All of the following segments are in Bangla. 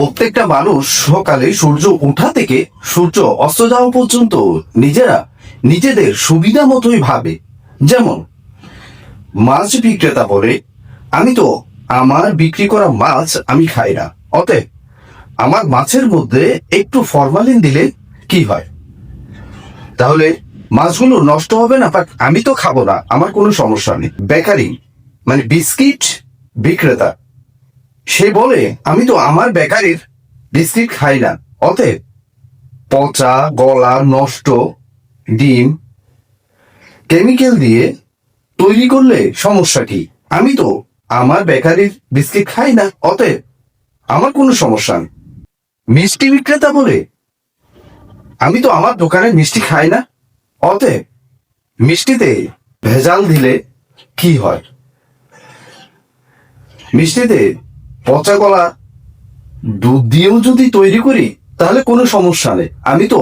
প্রত্যেকটা মানুষ সকালে সূর্য ওঠা থেকে সূর্য অস্ত যাওয়া পর্যন্ত নিজেরা নিজেদের সুবিধা মতোই ভাবে। যেমন, মাছ বিক্রেতা বলে, আমি তো আমার বিক্রি করা মাছ আমি খাই না। অতএব, আমার মাছের মধ্যে একটু ফরমালিন দিলে কি হয়? তাহলে, মাছগুলো নষ্ট হবে না, বাট আমি তো খাব না, আমার কোনো সমস্যা নেই। বেকারি মানে বিস্কিট বিক্রেতা সে বলে, আমি তো আমার বেকারির বিস্কিট খাই না। অতএব পচা, গলা, নষ্ট, ডিম, কেমিক্যাল দিয়ে তৈরি করলে সমস্যা কি? আমি তো আমার বেকারির বিস্কিট খাই না। অতএব আমার কোনো সমস্যা নেই। মিষ্টি বিক্রেতা বলে, আমি তো আমার দোকানের মিষ্টি খাই না। অতএব মিষ্টিতে ভেজাল দিলে কি হয়? মিষ্টিতে পচা গলা দুধ দিয়েও যদি তৈরি করি, তাহলে কোনো সমস্যা নেই। আমি তো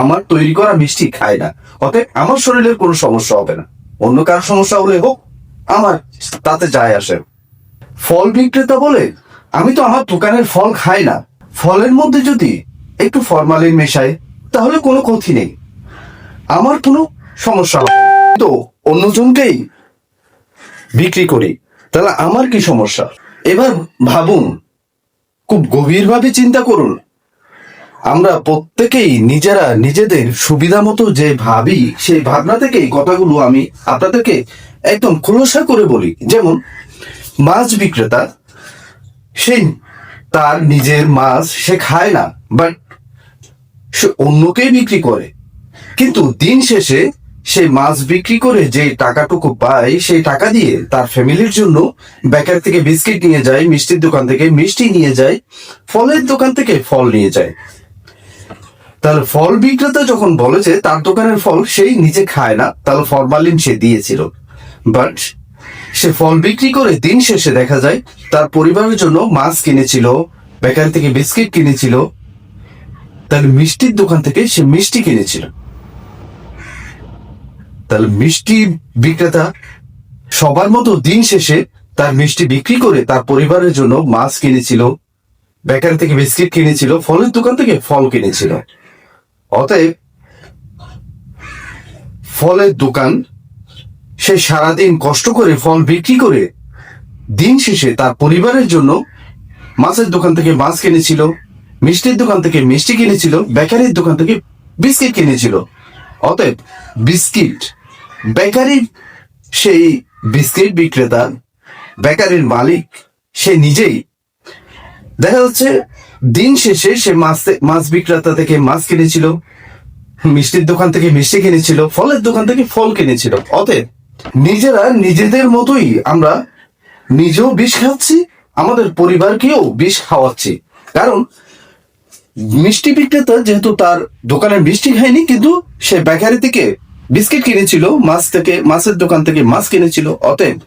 আমার তৈরি করা মিষ্টি খাই না। অতএব আমার শরীরের কোনো সমস্যা হবে না। অন্য কার সমস্যা হলে হোক, আমার তাতে যায় আসে। ফল বিক্রেতা বলে, আমি তো আমার দোকানের ফল খাই না। ফলের মধ্যে যদি একটু ফরমালিন মেশাই, তাহলে কোনো ক্ষতি নেই। আমার কোনো সমস্যা হবে তো অন্যজনকেই বিক্রি করি, তাহলে আমার কি সমস্যা? এবার ভাবুন, খুব গভীরভাবে চিন্তা করুন। আমরা প্রত্যেকেই নিজেরা নিজেদের সুবিধা মতো যে ভাবি, সেই ভাবনা থেকেই কথাগুলো আমি আপনাদেরকে একদম খোলসা করে বলি। যেমন, মাছ বিক্রেতা, সে তার নিজের মাছ সে খায় না বাট সে অন্যকেই বিক্রি করে। কিন্তু দিন শেষে সে মাছ বিক্রি করে যে টাকাটুকু পায়, সেই টাকা দিয়ে তার ফ্যামিলির জন্য বেকার থেকে বিস্কিট নিয়ে যায়, মিষ্টির দোকান থেকে মিষ্টি নিয়ে যায়, ফলের দোকান থেকে ফল নিয়ে যায়। তাহলে ফল বিক্রেতা যখন বলে যে তার দোকানের ফল সেই নিজে খায় না, তাহলে ফরমালিন সে দিয়েছিল। বাট সে ফল বিক্রি করে দিন শেষে দেখা যায় তার পরিবারের জন্য মাছ কিনেছিল, বেকার থেকে বিস্কিট কিনেছিল তাহলে মিষ্টির দোকান থেকে সে মিষ্টি কিনেছিল। তাহলে মিষ্টি বিক্রেতা সবার মতো দিন শেষে তার মিষ্টি বিক্রি করে তার পরিবারের জন্য মাছ কিনেছিল, বেকারি থেকে বিস্কিট কিনেছিল, ফলের দোকান থেকে ফল কিনেছিল। অতএব ফলের দোকান সে সারাদিন কষ্ট করে ফল বিক্রি করে দিন শেষে তার পরিবারের জন্য মাছের দোকান থেকে মাছ কিনেছিল, মিষ্টির দোকান থেকে মিষ্টি কিনেছিল, বেকারির দোকান থেকে বিস্কিট কিনেছিল। অতএব বিস্কিট বেকারির সেই বিস্কিট বিক্রেতা, বেকারির মালিক, সে নিজেই। দেখা যাচ্ছে, দিন শেষে সে মাছ মাছ বিক্রেতা থেকে মাছ কিনেছিল, মিষ্টির দোকান থেকে মিষ্টি কিনেছিল, ফলের দোকান থেকে ফল কিনেছিল। অতএব, নিজেরা নিজেদের মতোই আমরা নিজেও বিষ খাচ্ছি, আমাদের পরিবারকেও বিষ খাওয়াচ্ছি। কারণ, মিষ্টি বিক্রেতা যেহেতু তার দোকানের মিষ্টি খায়নি, কিন্তু সে বেকারি থেকে বিস্কিট কিনেছিল, মাছ থেকে, মাছের দোকান থেকে মাছ কিনেছিল, অতএব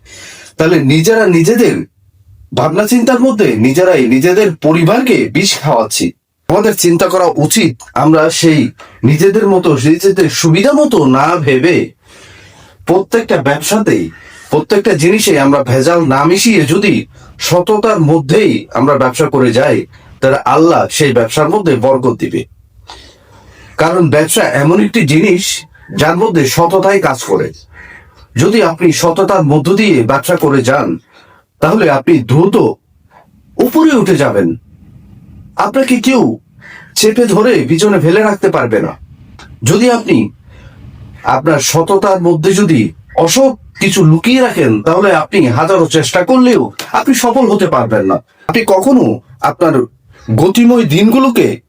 তাহলে নিজেরা নিজেদের ভাবনা চিন্তার মধ্যে নিজেরাই নিজেদের পরিবারকে বিষ খাওয়াচ্ছি। আমাদের চিন্তা করা উচিত আমরা সেই নিজেদের মতো, নিজেদের সুবিধা মতো না ভেবে প্রত্যেকটা ব্যবসাতেই, প্রত্যেকটা জিনিসে আমরা ভেজাল না মিশিয়ে যদি সততার মধ্যেই আমরা ব্যবসা করে যাই, তাহলে আল্লাহ সেই ব্যবসার মধ্যে বরকত দিবে। কারণ ব্যবসা এমন একটি জিনিস যার মধ্যে সততাই কাজ করে। যদি আপনি সততার মধ্য দিয়ে ব্যবসা করে যান, তাহলে আপনি দ্রুত উপরে উঠে যাবেন। আপনাকে কেউ চেপে ধরে পিছনে ফেলে রাখতে পারবে না। যদি আপনি আপনার সততার মধ্যে যদি অসৎ কিছু লুকিয়ে রাখেন, তাহলে আপনি হাজারো চেষ্টা করলেও আপনি সফল হতে পারবেন না। আপনি কখনো আপনার গতিময় দিনগুলোকে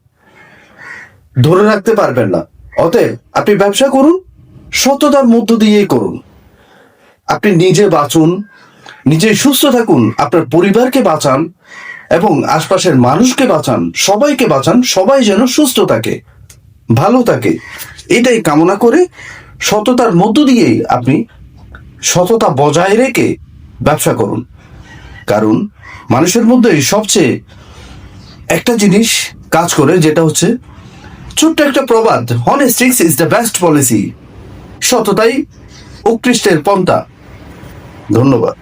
ধরে রাখতে পারবেন না। অতএব আপনি ব্যবসা করুন সততার মধ্য দিয়েই করুন। আপনি নিজে বাঁচুন, নিজে সুস্থ থাকুন, আপনার পরিবারকে বাঁচান এবং আশপাশের মানুষকে বাঁচান, সবাইকে বাঁচান, সবাই যেন সুস্থ থাকে, ভালো থাকে। এটাই কামনা করে সততার মধ্য দিয়েই আপনি সততা বজায় রেখে ব্যবসা করুন। কারণ মানুষের মধ্যে সবচেয়ে একটা জিনিস কাজ করে, যেটা হচ্ছে ছোট্ট একটা প্রবাদ honesty is the best policy সততাই উৎকৃষ্টের পন্থা। ধন্যবাদ।